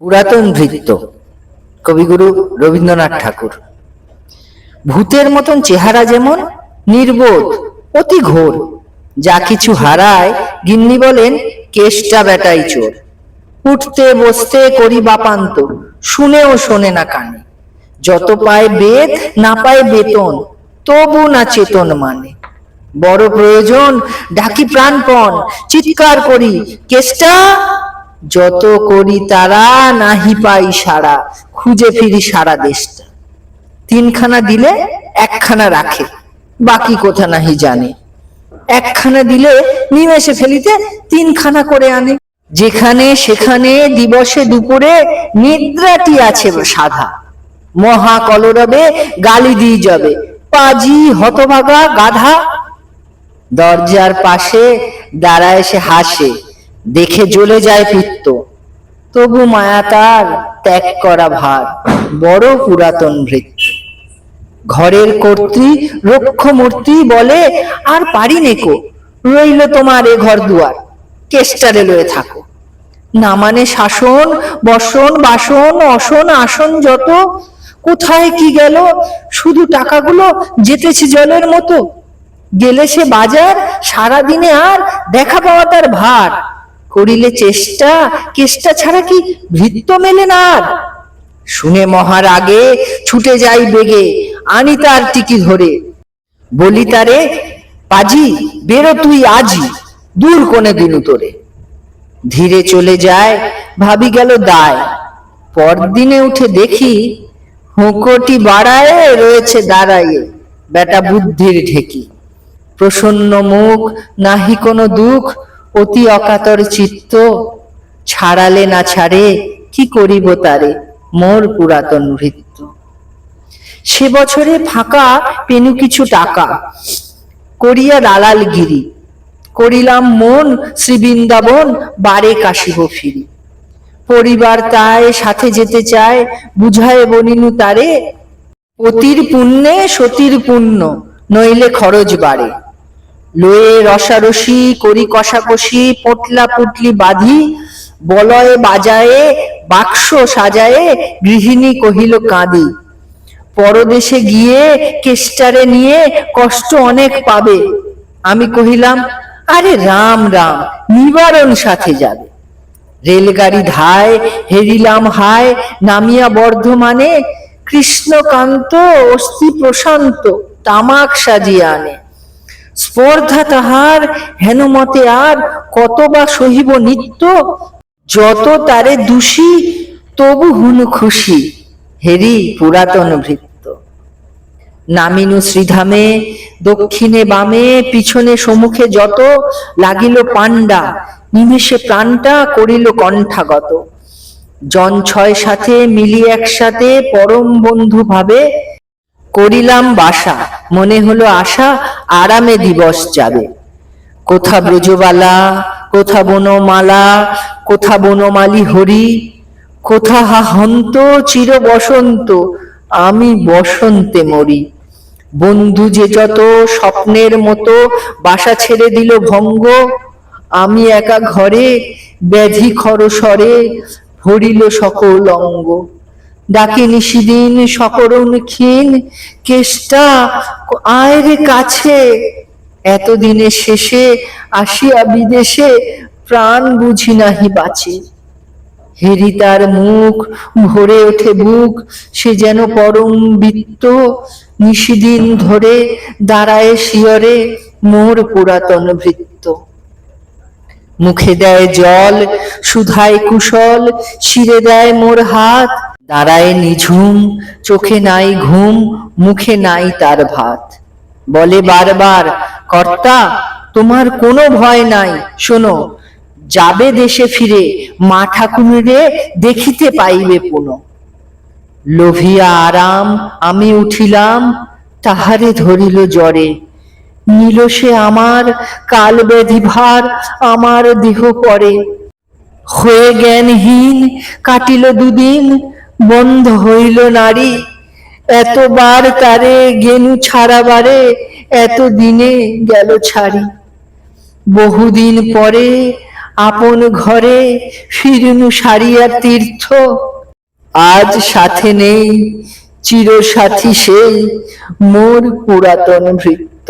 পুরাতন ভৃত্য কবিগুরু রবীন্দ্রনাথ ঠাকুর। ভূতের মতন চেহারা যেমন, নির্বোধ, অতি ঘোর। যা কিছু হারায়, গিন্নি বলেন, কেষ্টা বেটাই চোর। উঠতে, বসতে করি বাপান্ত শুনেও শোনে না কানে। যত পায় বেদ, না পায় বেতন, তবু না চেতন মানে। বড় প্রয়োজন, ডাকি প্রাণপণ, চিৎকার করি, কেষ্টা যত করি তারা নাহি পাই সারা খুঁজে ফিরি সারা দেশটা। তিনখানা দিলে একখানা রাখে, বাকি কোথা নাহি জানে। একখানা দিলে নিমেষে ফেলিতে তিনখানা করে আনে। যেখানে সেখানে দিবসে দুপুরে নিদ্রাটি আছে সাধা। মহা কলরবে গালি দিয়ে যাবে, পাজি, হতভাগা, গাধা। দরজার পাশে দাঁড়ায় সে হাসে দেখে জ্বলে যায় পিত্ত। তবু মায়া তার ত্যাগ করা ভার, বড় পুরাতন ভৃত্য। ঘরের কর্ত্রী রক্ষমূর্তি বলে, আর পারি নেকো রইল তোমার এ ঘর দুয়ার, কেষ্টারে লয়ে থাকো। না মানে শাসন, বসন, বাসন, অসন, আসন যত, কোথায় কি গেল? শুধু টাকাগুলো যেতেছে জলের মতো। গেলে সে বাজার, সারাদিনে আর দেখা পাওয়া তার ভার। করিলে চেষ্টা, কেষ্টা ছাড়া কি ভৃত্য মেলে না শুনে মহার আগে ছুটে যাই বেগে, আনি তার টিকি ধরে। বলি তারে পাজি বেরো তুই আজি দূর কোনে দিনু তোরে। ধীরে চলে যায়, ভাবি গেল দায়। পরদিনে উঠে দেখি, হুঁকোটি বাড়ায় রয়েছে দাঁড়াইয়ে, বেটা বুদ্ধির ঢেকি। প্রসন্ন মুখ, নাহি কোনো দুঃখ অতি অকাতর চিত্ত ছাড়ালে না ছাড়ে, কি করিব তারে? মোর পুরাতন ভৃত্য। সে বছরে ফাঁকা পেনু কিছু টাকা। করিয়া দালাল গিরি। করিলাম মন শ্রী বৃন্দাবন বারে কাশিব ফিরি। পরিবার তাই সাথে যেতে চায়, বুঝায় বনিনু তারে পতির পুণ্যে সতীর পুণ্য, নইলে খরচ বাড়ে। লয়ে রসারসি, করি কষাকষি, পটলা পুটলি বাঁধি, বলয়ে বাজায়ে, বাক্স সাজায়ে গৃহিণী কহিল কাঁদি। পরদেশে গিয়ে কেষ্টারে নিয়ে কষ্ট অনেক পাবে। আমি কহিলাম, আরে রাম রাম, নিবারণ সাথে যাবে। রেলগাড়ি ধায়, হেরিলাম হায়, নামিয়া বর্ধমানে, কৃষ্ণকান্ত অস্থি প্রশান্ত তামাক সাজিয়ে আনে। স্পর্ধা তাহার হেনমতে আর কত বা সহিব নিত্য? যত তারে দোষী, তবু হুনু খুশি। হেরি পুরাতন ভৃত্য। নামিনু শ্রীধামে, দক্ষিণে বামে, পিছনে সম্মুখে যত লাগিল পাণ্ডা, নিমেষে প্রাণটা করিল কণ্ঠাগত। জন ছয় সাথে মিলি একসাথে পরম বন্ধু ভাবে করিলাম বাসা, মনে হলো আশা, আরামে দিবস যাবে। কোথা ব্রজবালা, কোথা বনমালা, কোথা বনমালী হরি, কোথা হা হন্ত চির বসন্ত, আমি বসন্তে মরি। বন্ধু যে যত স্বপ্নের মতো বাসা ছেড়ে দিল ভঙ্গ, আমি একা ঘরে ব্যাধি খরস্বরে ভরিল সকল অঙ্গ। ডাকি নিশিদিন সকরণ ক্ষীণ কেষ্টা আয় রে কাছে। এতদিনের শেষে আসিয়া বিদেশে প্রাণ বুঝি নাহি বাঁচে। হেরি তার মুখ ভরে ওঠে বুক, সে যেন পরম বৃত্ত। নিশিদিন ধরে দাঁড়ায় শিয়রে মোর পুরাতন ভৃত্য। মুখে দেয় জল, সুধায় কুশল, শিরে দেয় মোর হাত। দাঁড়ায় নিঝুম, চোখে নাই ঘুম, মুখে নাই তার ভাত। বলে বারবার, কর্তা, তোমার কোনো ভয় নাই, শোনো, যাবে দেশে ফিরে, মা ঠাকুরে দেখিতে পাইবে পুনঃ। লোভিয়া আরাম, আমি উঠিলাম, তাহারে ধরিল জ্বরে। নিল সে আমার কাল ব্যাধি ভার, আমার দেহ পরে। হয়ে জ্ঞানহীন কাটিল দুদিন বন্ধ হইল নারী। এতবার তারে গেনু ছাড়াবারে এত দিনে গেল ছাড়ি। বহুদিন পরে আপন ঘরে ফিরুনু সারিয়া তীর্থ। আজ সাথে নেই, চিরসাথী সেই মোর পুরাতন ভৃত্য।